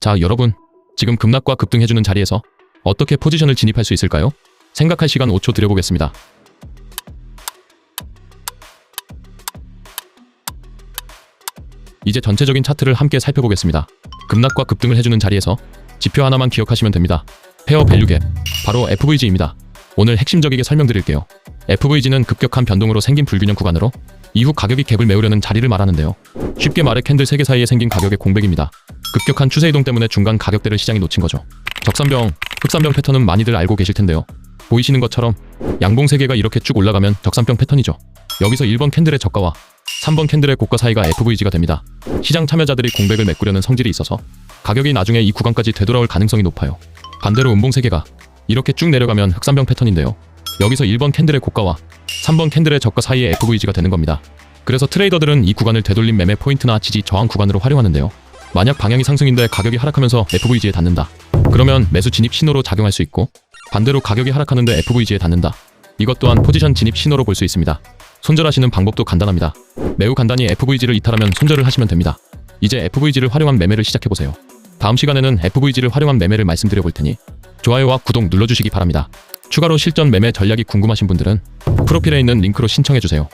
자, 여러분. 지금 급락과 급등해주는 자리에서 어떻게 포지션을 진입할 수 있을까요? 생각할 시간 5초 드려보겠습니다. 이제 전체적인 차트를 함께 살펴보겠습니다. 급락과 급등을 해주는 자리에서 지표 하나만 기억하시면 됩니다. 페어 밸류 갭, 바로 FVG입니다. 오늘 핵심적이게 설명드릴게요. FVG는 급격한 변동으로 생긴 불균형 구간으로 이후 가격이 갭을 메우려는 자리를 말하는데요. 쉽게 말해 캔들 3개 사이에 생긴 가격의 공백입니다. 급격한 추세 이동 때문에 중간 가격대를 시장이 놓친 거죠. 적산병, 흑산병 패턴은 많이들 알고 계실 텐데요. 보이시는 것처럼 양봉 3개가 이렇게 쭉 올라가면 적산병 패턴이죠. 여기서 1번 캔들의 저가와 3번 캔들의 고가 사이가 FVG가 됩니다. 시장 참여자들이 공백을 메꾸려는 성질이 있어서 가격이 나중에 이 구간까지 되돌아올 가능성이 높아요. 반대로 음봉 3개가 이렇게 쭉 내려가면 흑산병 패턴인데요. 여기서 1번 캔들의 고가와 3번 캔들의 저가 사이에 FVG가 되는 겁니다. 그래서 트레이더들은 이 구간을 되돌림 매매 포인트나 지지 저항 구간으로 활용하는데요. 만약 방향이 상승인데 가격이 하락하면서 FVG에 닿는다. 그러면 매수 진입 신호로 작용할 수 있고 반대로 가격이 하락하는데 FVG에 닿는다. 이것 또한 포지션 진입 신호로 볼 수 있습니다. 손절하시는 방법도 간단합니다. 매우 간단히 FVG를 이탈하면 손절을 하시면 됩니다. 이제 FVG를 활용한 매매를 시작해보세요. 다음 시간에는 FVG를 활용한 매매를 말씀드려 볼 테니 좋아요와 구독 눌러주시기 바랍니다. 추가로 실전 매매 전략이 궁금하신 분들은 프로필에 있는 링크로 신청해주세요.